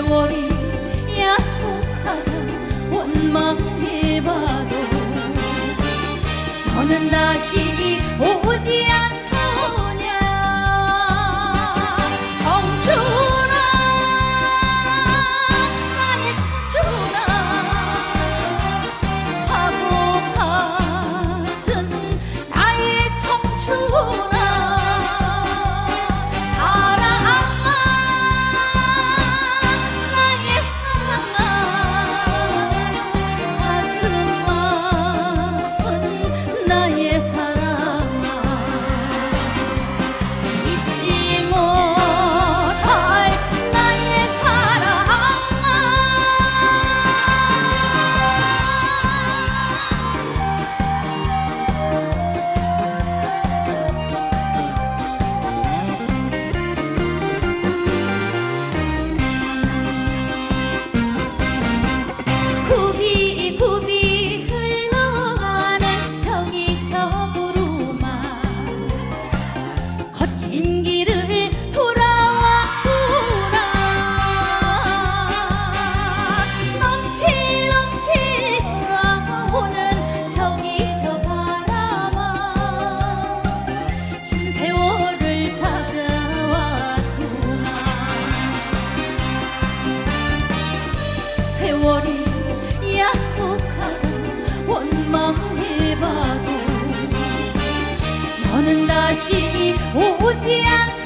세월이 약속하다 원망해봐도 너는 다시 என்கிற 我是无疆